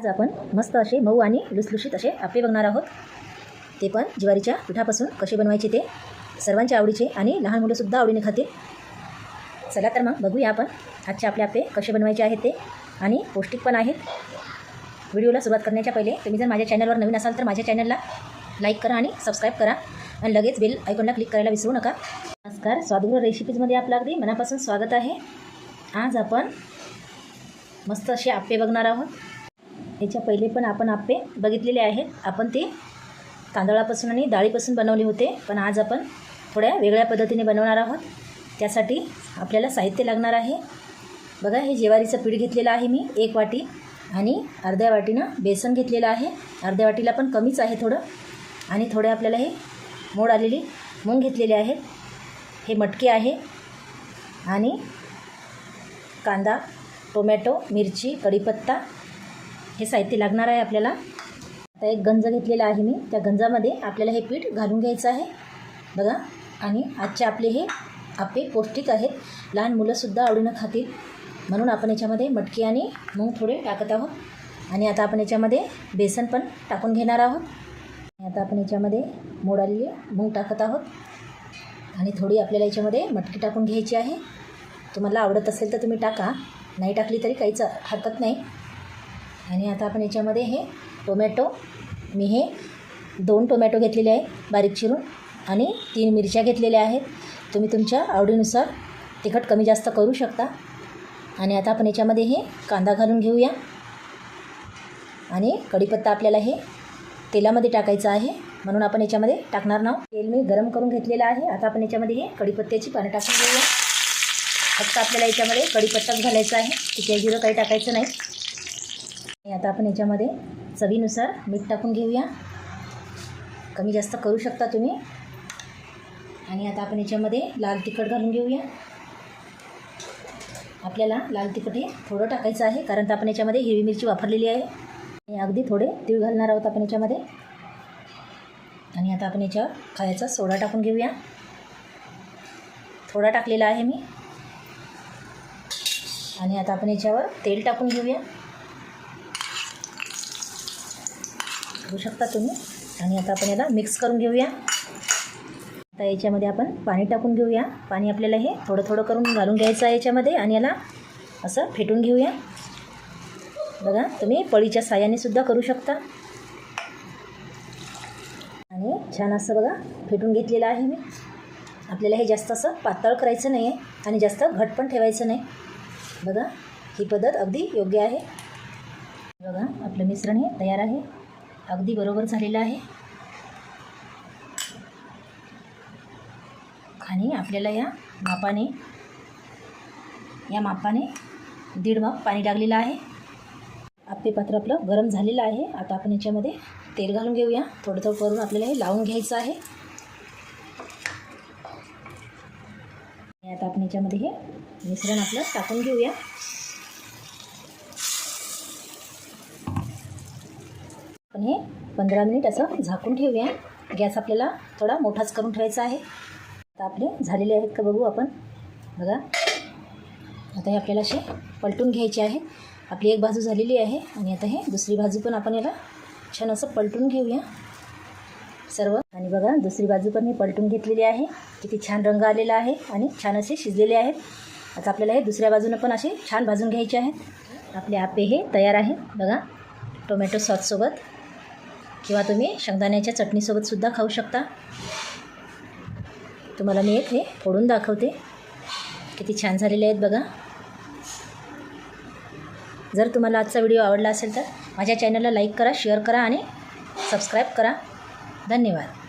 आज आपण मस्त असे मऊ आणि लुसलुशीत असे आपे बघणार आहोत. ते पण ज्वारीच्या पिठापासून कसे बनवायचे ते सर्वांच्या आवडीचे आणि लहान मुलंसुद्धा आवडीने खातील. चला तर मग बघूया आपण आजचे आपले आपे कसे बनवायचे आहेत ते आणि पौष्टिक पण आहेत. व्हिडिओला सुरुवात करण्याच्या पहिले तुम्ही जर माझ्या चॅनलवर नवीन असाल तर माझ्या चॅनलला लाईक करा आणि सबस्क्राईब करा आणि लगेच बेल आयकॉनला क्लिक करायला विसरू नका. नमस्कार स्वादगृह रेसिपीजमध्ये आपलं अगदी मनापासून स्वागत आहे. आज आपण मस्त असे आप्पे बघणार आहोत. याच्या पहिले पण आपण आप्पे बघितलेले आहेत. आपण ते तांदळापासून आणि डाळीपासून बनवले होते. पण आज आपण थोड्या वेगळ्या पद्धतीने बनवणार आहोत. त्यासाठी आपल्याला साहित्य लागणार आहे. बघा हे ज्वारीचं पीठ घेतलेलं आहे मी एक वाटी आणि अर्ध्या वाटीनं बेसन घेतलेलं आहे. अर्ध्या वाटीला पण कमीच आहे थोडं. आणि थोडे आपल्याला हे मोड आलेली मूंग घेतलेले आहेत. हे मटके आहे. आणि कांदा टोमॅटो मिरची कढीपत्ता हे साहित्य लागणार आहे आपल्याला. आता एक गंज घेतलेला आहे मी. त्या गंजामध्ये आपल्याला हे पीठ घालून घ्यायचं आहे. बघा. आणि आजचे आपले हे आपे पौष्टिक आहेत. लहान मुलंसुद्धा आवडीनं खातील. म्हणून आपण याच्यामध्ये मटकी आणि मूग थोडे टाकत आहोत. आणि आता आपण याच्यामध्ये बेसन पण टाकून घेणार आहोत. आता आपण याच्यामध्ये मोडालेली मूंग मूग टाकत आहोत. आणि थोडी आपल्याला याच्यामध्ये मटकी टाकून घ्यायची आहे. तुम्हाला आवडत असेल तर तुम्ही टाका. नाही टाकली तरी काहीच हरकत नाही. आणि आता आपण याच्यामध्ये हे टोमॅटो मी हे दोन टोमॅटो घेतलेले आहे बारीक चिरून आणि तीन मिरच्या घेतलेल्या आहेत. तुम्ही तुमच्या आवडीनुसार तिखट कमी जास्त करू शकता. आणि आता आपण याच्यामध्ये हे कांदा घालून घेऊया. आणि कढीपत्ता आपल्याला हे तेलामध्ये टाकायचं आहे. म्हणून आपण याच्यामध्ये टाकणार नाव. तेल मी गरम करून घेतलेलं आहे. आता आपण याच्यामध्ये हे कढीपत्त्याची पानं टाकून घेऊया. फक्त आपल्याला याच्यामध्ये कढीपत्ताच घालायचा आहे. तिथे जिरं काही टाकायचं नाही. आता आपण याच्यामध्ये चवीनुसार मीठ टाकून घेऊया. कमी जास्त करू शकता तुम्ही. आणि आता आपण याच्यामध्ये लाल तिखट घालून घेऊया. आपल्याला लाल तिखट हे थोडं टाकायचं आहे कारण तर आपण याच्यामध्ये हिरवी मिरची वापरलेली आहे. आणि अगदी थोडे तीळ घालणार आहोत आपण याच्यामध्ये. आणि आता आपण याच्यावर खायचा सोडा टाकून घेऊया. थोडा टाकलेला आहे मी. आणि आता आपण याच्यावर तेल टाकून घेऊया. घेऊ शकता तुम्ही. आणि आता आपण याला मिक्स करून घेऊया. आता याच्यामध्ये आपण पाणी टाकून घेऊया. पाणी आपल्याला हे थोडं थोडं करून घालून घ्यायचं आहे याच्यामध्ये आणि याला असं फेटून घेऊया. बघा तुम्ही पळीच्या साह्याने सुद्धा करू शकता. आणि छान असं बघा फेटून घेतलेलं आहे मी. आपल्याला हे जास्त असं पातळ करायचं नाही आहे आणि जास्त घट पण ठेवायचं नाही. बघा ही पद्धत अगदी योग्य आहे. बघा आपलं मिश्रण हे तयार आहे. अगदी बरोबर झालेलं आहे. आणि आपल्याला या मापाने या मापाने दीड माप पाणी लागलेलं आहे. आपले पात्र आपलं गरम झालेलं आहे. आता आपण याच्यामध्ये तेल घालून घेऊया. थोडं थोडं करून आपल्याला हे लावून घ्यायचं आहे. आणि आता आपण याच्यामध्ये हे मिश्रण आपलं टाकून घेऊया. आपण हे पंधरा मिनिट असं झाकून ठेवूया. गॅस आपल्याला थोडा मोठाच करून ठेवायचा आहे. आता आपले झालेले आहेत का बघू आपण. बघा. आता हे आपल्याला असे पलटून घ्यायचे आहे. आपली एक बाजू झालेली आहे आणि आता हे दुसरी बाजू पण आपण याला छान असं पलटून घेऊया. सर्व. आणि बघा दुसरी बाजू पण मी पलटून घेतलेली आहे. किती छान रंग आलेला आहे आणि छान असे शिजलेले आहेत. आता आपल्याला हे दुसऱ्या बाजूनं पण असे छान भाजून घ्यायचे आहेत. आपले आपे हे तयार आहे. बघा. टोमॅटो सॉससोबत. किंवा तुम्ही शेंगदाण्याच्या चटणीसोबतसुद्धा खाऊ शकता. तुम्हाला मी एक हे फोडून दाखवते. किती छान झालेले आहेत बघा. जर तुम्हाला आजचा व्हिडिओ आवडला असेल तर माझ्या चॅनलला लाईक करा शेअर करा आणि सबस्क्राईब करा. धन्यवाद.